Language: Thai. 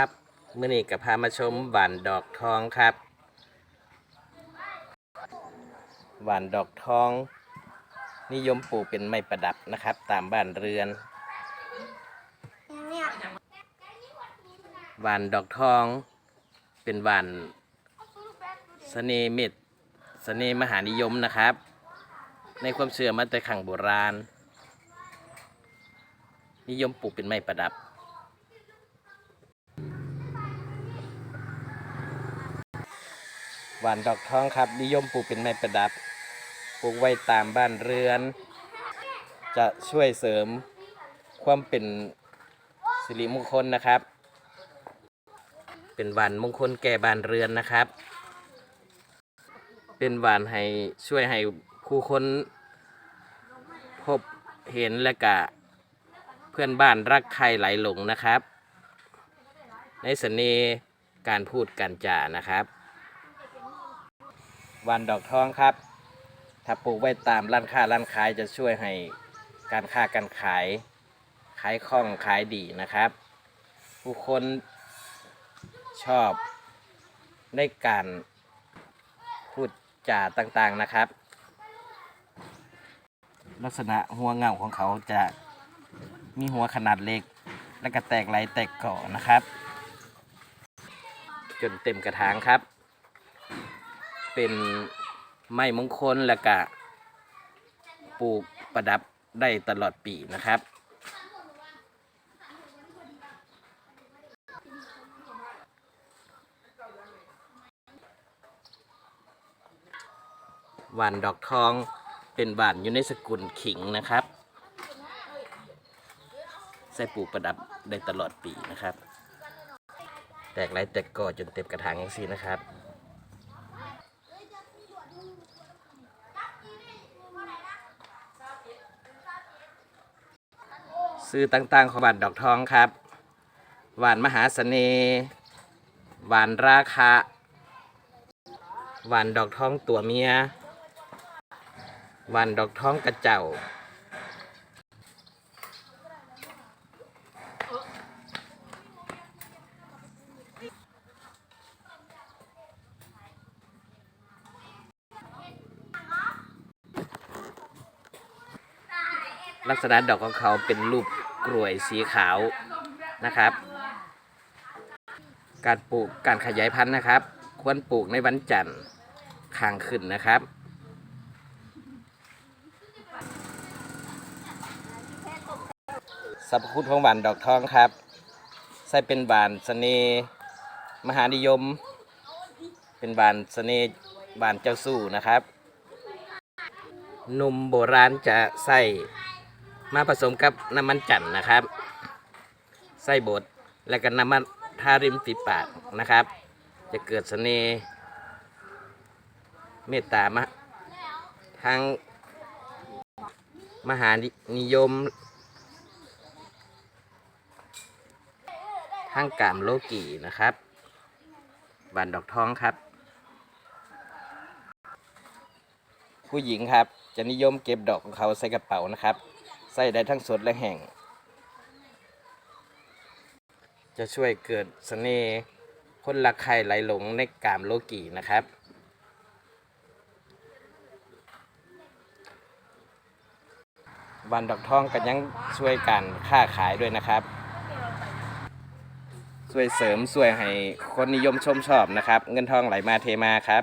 ครับมื่อนี้กับพามาชมหวานดอกทองครับหวานดอกทอง นิยมปลูกเป็นไม้ประดับนะครับ ตามบ้านเรือนหวานดอกทอง เป็นหวานเสน่ห์เม็ดเสน่ห์มหานิยมนะครับ ในความเชื่อมาแต่ขังโบราณ นิยมปลูกเป็นไม้ประดับ หวานดอกท้องครับ นิยมปลูกเป็นไม้ประดับ ปลูกไว้ตามบ้านเรือน จะช่วยเสริมความเป็นสิริมงคลนะครับ เป็นหวานมงคลแก่บ้านเรือนนะครับ เป็นหวานให้ช่วยให้ผู้คนพบเห็นและกะเพื่อนบ้านรักใครไหลหลงนะครับ ในเสน่ห์การพูดการจานะครับ วานดอกทองครับ ถ้าปลูกไว้ตามร้านค้าร้านขายจะช่วยให้การค้าการขาย ขายคล่องขายดีนะครับ ผู้คนชอบในการพูดจาต่างๆนะครับ ลักษณะหัวเงาของเขาจะมีหัวขนาดเล็ก และก็แตกไหลแตกเก่อนะครับ จนเต็มกระถางครับ เป็นไม้มงคลและก็ปลูกประดับได้ตลอดปีนะครับ หวานดอกทองเป็นหวานอยู่ในสกุลขิงนะครับ ใส่ปลูกประดับได้ตลอดปีนะครับ แตกไรแตกก่อจนเต็มกระถางอย่างนี้นะครับ ซื้อต่างๆของหวานดอกทองครับ หวานมหาเสน่ห์หวานราคาหวานดอกทองตัวเมียหวานดอกทองกระเจ้า ลักษณะดอกของเขาเป็นรูปกลวยสีขาวนะครับ การปลูกการขยายพันธุ์นะครับ ควรปลูกในวันจันทร์ข้างขึ้นนะครับ สรรพคุณของหวานดอกทองครับ ใส่เป็นหวานเสน่ห์มหานิยม เป็นหวานเสน่ห์หวานเจ้าสู้นะครับหนุ่มโบราณจะใส่ มาผสมกับน้ำมันจันทร์นะครับใส่บดแล้วก็น้ำมันทาริมฝีปากนะครับ จะเกิดเสน่ห์เมตตามะทางมหานิยมทางกามโลกีนะครับบานดอกทองครับ ผู้หญิงครับจะนิยมเก็บดอกของเขาใส่กระเป๋านะครับ ใส่ได้ทั้งสดและแห้งจะช่วยเกิดเสน่ห์คนรักใครไหลหลงในกามโลกีนะครับ วันดอกทองกันยังช่วยกันค้าขายด้วยนะครับ ช่วยเสริมช่วยให้คนนิยมชมชอบนะครับ เงินทองไหลมาเทมาครับ